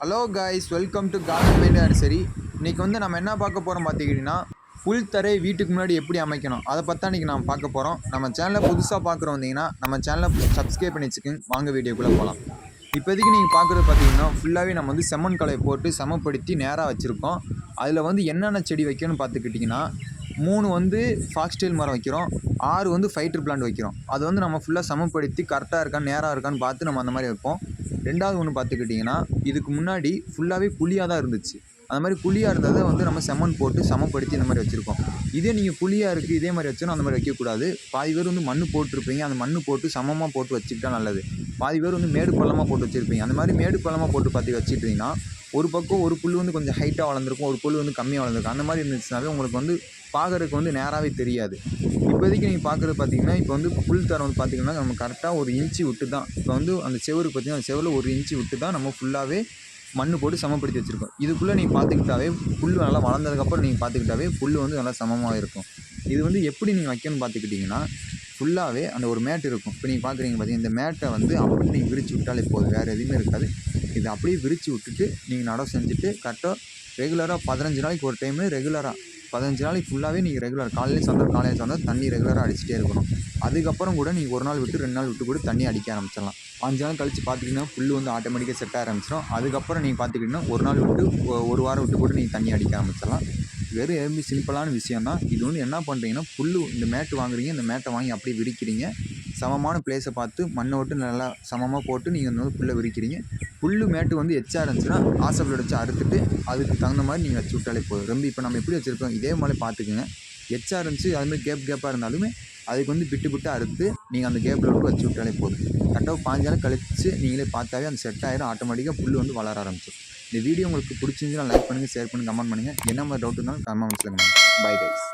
Hello guys welcome to garden mind nursery இன்றைக்கி வந்து நம்ம என்ன பார்க்க போகிறோம் பார்த்துக்கிட்டிங்கன்னா புல் தரை வீட்டுக்கு முன்னாடி எப்படி அமைக்கணும்? அதை பற்றி இன்றைக்கி நம்ம பார்க்க போகிறோம் நம்ம சேனலை புதுசாக பார்க்குறோம் வந்தீங்கன்னா நம்ம சேனலை சப்ஸ்கிரைப் பண்ணி வச்சுக்கோங்க. வாங்க வீடியோக்குள்ளே போகலாம் இப்போதைக்கு நீங்கள் பார்க்குறது பார்த்தீங்கன்னா ஃபுல்லாகவே நம்ம வந்து செம்மண் கலையை போட்டு சமப்படுத்தி நேராக வச்சுருக்கோம். அதில் வந்து என்னென்ன செடி வைக்கணும்னு பார்த்துக்கிட்டிங்கன்னா மூணு வந்து ஃபாக்ஸ்டைல் மரம் வைக்கிறோம். ஆறு வந்து ஃபைட்டர் பிளான்ட் வைக்கிறோம். அது வந்து நம்ம ஃபுல்லாக சமப்படுத்தி கரெக்டாக இருக்கான்னு நேராக இருக்கான்னு பார்த்து நம்ம அந்த மாதிரி வைப்போம். ரெண்டாவது ஒன்று பார்த்துக்கிட்டிங்கன்னா இதுக்கு முன்னாடி ஃபுல்லாகவே குழியாக தான் இருந்துச்சு. அந்த மாதிரி குழியாக இருந்ததை வந்து நம்ம செம்மண் போட்டு சமப்படுத்தி இந்த மாதிரி வச்சுருக்கோம். இதே நீங்கள் குழியாக இருக்குது இதே மாதிரி வச்சோன்னா அந்த மாதிரி வைக்கக்கூடாது. பாதி பேர் வந்து மண் போட்டிருப்பீங்க. அந்த மண் போட்டு சமமாக போட்டு வச்சுக்கிட்டா நல்லது. பாதி பேர் வந்து மேடு பள்ளமாக போட்டு வச்சுருப்பீங்க. அந்த மாதிரி மேடு பள்ளமாக போட்டு பார்த்து வச்சுட்டிங்கன்னா ஒரு பக்கம் ஒரு புல் வந்து கொஞ்சம் ஹைட்டாக வளர்ந்துருக்கும் ஒரு புல் வந்து கம்மியாக வளர்ந்துருக்கும். அந்த மாதிரி இருந்துச்சுனாவே உங்களுக்கு வந்து பார்க்குறதுக்கு வந்து நேராகவே தெரியாது. இப்போதைக்கு நீங்கள் பார்க்குறது பார்த்தீங்கன்னா இப்போ வந்து புல் தரம் வந்து பார்த்தீங்கன்னா நம்ம கரெக்டாக ஒரு இன்ச்சு விட்டு தான் இப்போ வந்து அந்த செவருக்கு பார்த்திங்கன்னா அந்த செவரில் ஒரு இன்ச்சு விட்டு தான் நம்ம ஃபுல்லாகவே மண் போட்டு சமப்படுத்தி வச்சுருக்கோம். இதுக்குள்ளே நீங்கள் பார்த்துக்கிட்டாவே புல் நல்லா வளர்ந்ததுக்கப்புறம் நீங்கள் பார்த்துக்கிட்டாவே புல் வந்து நல்லா சமமாக இருக்கும். இது வந்து எப்படி நீங்கள் வைக்கணும்னு பார்த்துக்கிட்டிங்கன்னா ஃபுல்லாகவே அந்த ஒரு மேட் இருக்கும். இப்போ நீங்கள் பார்க்குறீங்க பார்த்தீங்கன்னா இந்த மேட்டை வந்து அப்படி நீங்கள் விரித்து விட்டாலே போதும். வேறு எதுவுமே இருக்காது. இதை அப்படியே விரித்து விட்டுட்டு நீங்கள் நடவு செஞ்சுட்டு கரெக்டாக ரெகுலராக பதினஞ்சு நாளைக்கு ஒரு டைமு ரெகுலராக பதினஞ்சு நாளைக்கு ஃபுல்லாகவே நீங்கள் ரெகுலர் காலையில் சாயந்தரம் காலையில் சாயந்தரம் தண்ணி ரெகுலராக அடிச்சிட்டே இருக்கணும். அதுக்கப்புறம் கூட நீங்கள் ஒரு நாள் விட்டு ரெண்டு நாள் விட்டு கூட தண்ணி அடிக்க ஆரம்பிச்சிடலாம். அஞ்சு நாள் கழிச்சு பார்த்துக்கிட்டிங்கன்னா புல் வந்து ஆட்டோமேட்டிக்காக செட் ஆரம்பிச்சிடும் அதுக்கப்புறம் நீங்கள் பார்த்துக்கிட்டிங்கன்னா ஒரு நாள் விட்டு ஒரு வாரம் விட்டு கூட நீங்கள் தண்ணி அடிக்க ஆரம்பிச்சிடலாம். வெறும் எம்பி சிம்பிளான விஷயம் தான் இது வந்து என்ன பண்ணுறீங்கன்னா புல் இந்த மேட்டு வாங்குறீங்க இந்த மேட்டை வாங்கி அப்படியே விரிக்கிறீங்க. சமமான பிளேஸை பார்த்து மண்ணை விட்டு நல்லா சமமாக போட்டு நீங்கள் வந்து புல்லை விரிக்கிறீங்க. புல் மேட்டு வந்து எச்சா இருந்துச்சுன்னா ஆசைப்பில் வச்சு அறுத்துட்டு அதுக்கு தகுந்த மாதிரி நீங்கள் வச்சு விட்டாலே போதும். ரொம்ப இப்போ நம்ம எப்படி வச்சுருக்கோம்? இதே மாதிரி பார்த்துக்குங்க. எச்சா இருந்துச்சு அதுமாதிரி கேப் கேப்பாக இருந்தாலுமே அதுக்கு வந்து பிட்டு பிட்டு அறுத்து நீங்கள் அந்த கேப்பில் விட்டு வச்சு விட்டாலே போதும். கரெக்டாக பாஞ்சு கழித்து நீங்களே பார்த்தாவே அந்த செட் ஆகிடும் ஆட்டோமேட்டிக்காக புல் வந்து வளர ஆரம்பிச்சிடும் இந்த வீடியோ உங்களுக்கு பிடிச்சிருந்துச்சுன்னா லைக் பண்ணுங்கள் ஷேர் பண்ணுங்கள் கமெண்ட் பண்ணுங்கள் என்ன மாதிரி டவுட் இருந்தாலும் கமெண்ட் சொல்லுங்கள் பை கைஸ்